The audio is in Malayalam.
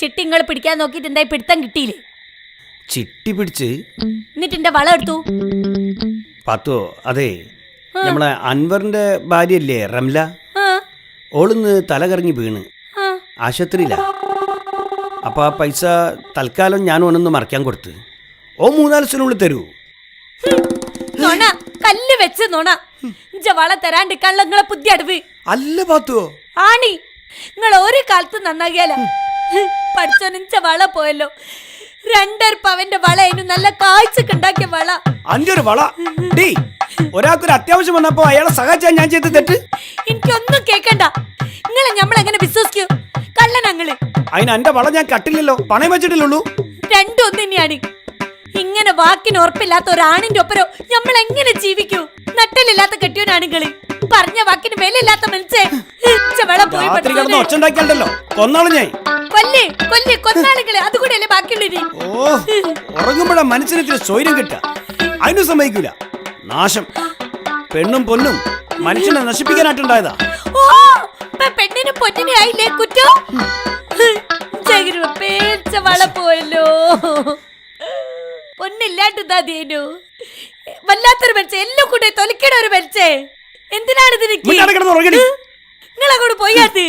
ചിട്ടിങ്ങൾ പിടിക്കാൻ നോക്കിയിട്ട് എന്തായി പിടുത്തം കിട്ടിയില്ലേ? ചിട്ടി പിടിച്ച്? എന്നിട്ട് എന്റെ വള എടുത്തു? പാത്തോ അതെ നമ്മളെ അൻവറിന്റെ ഭാര്യയല്ലേ റംല? ഓളിന്ന് ഓളിന്ന് തലകറങ്ങി വീണ്. ആശുപത്രിയില്ല അപ്പൊ ആ പൈസ തൽക്കാലം ഞാൻ ഓനൊന്ന് മറക്കാൻ കൊടുത്ത്. ഓ മൂന്നാൽ ദിവസത്തിനുള്ളിൽ തരൂ. നോണ കല്ല് വെച്ച് നോണ. ഇഞ്ച വള തരാണ്ട് നിങ്ങളെ പുതിയ അടുവ് അല്ല പാത്തോ ആണി നിങ്ങൾ ഒരു കാലത്ത് നന്നാകിയാല. പഠിച്ചോനിഞ്ച വള പോയല്ലോ. രണ്ടര പവന്റെ വള അതിന് നല്ല കാഴ്ചക്ക് ഉണ്ടാക്കിയ വള. അഞ്ചൊരു വള. ഡീ ഒരാൾക്കൊരു അത്യാവശ്യം വന്നപ്പോ അയാളെ സഹായിച്ചാ ഞാൻ ചെയ്ത് തെറ്റ്? എനിക്കൊന്നും കേക്കണ്ട. നിങ്ങളെ ഞമ്മളെങ്ങനെ വിശ്വസിക്കൂ? കള്ളനങ്ങൾ അതിന് എന്റെ വള ഞാൻ കട്ടില്ലല്ലോ. പണയം വെച്ചിട്ടില്ലുള്ളൂ രണ്ടും ഒന്ന് തന്നെയാണ് ഇങ്ങനെ വാക്കിന് ഉറപ്പില്ലാത്ത ഒരാണിന്റെ ഒപ്പരോ നമ്മൾ എങ്ങനെ ജീവിക്കൂ? നട്ടലില്ലാത്ത കെട്ടിയോനാണുങ്ങൾ പറഞ്ഞ വാക്കിന് വിലയില്ലാത്ത മനുഷ്യൻ. ഇച്ച വെള്ളം പോയി രാത്രി കിടന്ന് പഠിച്ചോനെ. ഒച്ച കൊന്നാളും ഞാൻ. കൊല്ല് കൊല്ല് കൊന്നാളുകൾ അതുകൂടെയല്ലേ ബാക്കിയുള്ളവര് ഓ ഉറങ്ങുമ്പോഴാ മനസ്സിനെത്തിരി സ്വൈര്യം കിട്ടുക. അതിനും സമ്മതിക്കൂല. നാശം. പെണ്ണും പൊന്നും മനുഷ്യനെ നശിപ്പിക്കാനായിട്ടുണ്ടായതാ. ഓ പെണ്ണിനും പൊന്നിനും ആയില്ലേ കുറ്റം? ജഗരു പേച്ച വള പോയല്ലോ. പൊന്നില്ലാണ്ട് തേനു വല്ലാത്തൊരു മരിച്ചേ എല്ലാം കൂടെ തൊലിക്കണ ഒരു മരിച്ചേ എന്തിനാണ് ഇതിന് നിങ്ങളങ്ങോട്ട് പോയാത്ത്